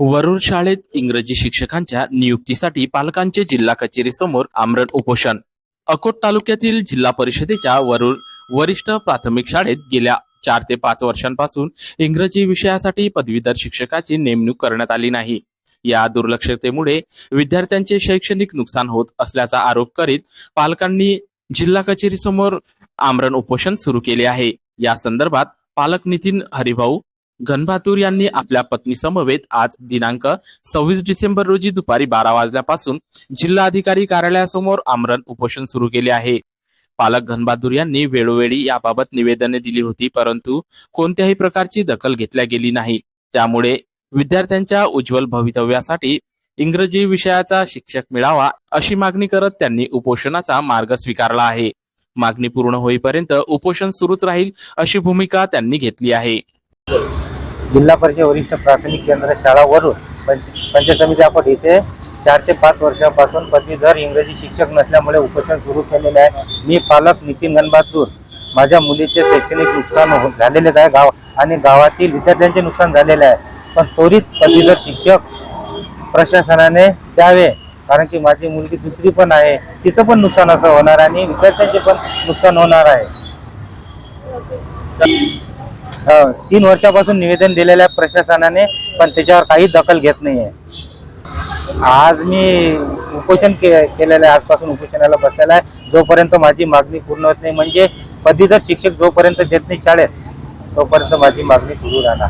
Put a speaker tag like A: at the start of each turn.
A: वरुड शाळेत इंग्रजी शिक्षकांच्या नियुक्तीसाठी पालकांचे जिल्हा कचेरी समोर आमरण उपोषण. अकोट तालुक्यातील जिल्हा परिषदेच्या वरुड वरिष्ठ प्राथमिक शाळेत गेल्या चार ते पाच वर्षांपासून इंग्रजी विषयासाठी पदवीधर शिक्षकाची नेमणूक करण्यात आली नाही. या दुर्लक्षतेमुळे विद्यार्थ्यांचे शैक्षणिक नुकसान होत असल्याचा आरोप करीत पालकांनी जिल्हा कचेरी समोर आमरण उपोषण सुरू केले आहे. या संदर्भात पालक नितीन हरिभाऊ घनभातूर यांनी आपल्या पत्नी समवेत आज दिनांक सव्वीस डिसेंबर रोजी दुपारी बारा वाजल्यापासून जिल्हाधिकारी कार्यालयासमोर आमरण उपोषण सुरू केले आहे. पालक घनबहादूर यांनी वेळोवेळी याबाबत निवेदने दिली होती परंतु कोणत्याही प्रकारची दखल घेतल्या गेली नाही. त्यामुळे विद्यार्थ्यांच्या उज्ज्वल भवितव्यासाठी इंग्रजी विषयाचा शिक्षक मिळावा अशी मागणी करत त्यांनी उपोषणाचा मार्ग स्वीकारला आहे. मागणी पूर्ण होईपर्यंत उपोषण सुरूच राहील अशी भूमिका त्यांनी घेतली आहे.
B: जिल्हा परिषद वरिष्ठ प्राथमिक केंद्र शाळा वरून पंच पंचायत समिती आपण इथे चार ते पाच वर्षापासून पदवीधर इंग्रजी शिक्षक नसल्यामुळे उपोषण सुरू केलेले आहे. मी पालक नितीन गणबहादूर माझ्या मुलीचे शैक्षणिक नुकसान हो- आहे. गाव आणि गावातील विद्यार्थ्यांचे नुकसान झालेले आहे. पण त्वरित पदवीधर शिक्षक प्रशासनाने द्यावे. कारण की माझी मुलगी दुसरी पण आहे. तिचं पण नुकसान असं होणार आणि विद्यार्थ्यांचे पण नुकसान होणार आहे. तीन वर्षापासून निवेदन दिलेलं आहे प्रशासनाने पण त्याच्यावर काही दखल घेत नाही आहे आज मी उपोषण के केलेलं आहे. आजपासून उपोषणाला बसलेला आहे. जोपर्यंत माझी मागणी पूर्ण होत नाही म्हणजे पदवीधर शिक्षक जोपर्यंत देत नाही शाळेत तोपर्यंत माझी मागणी सुरू राहणार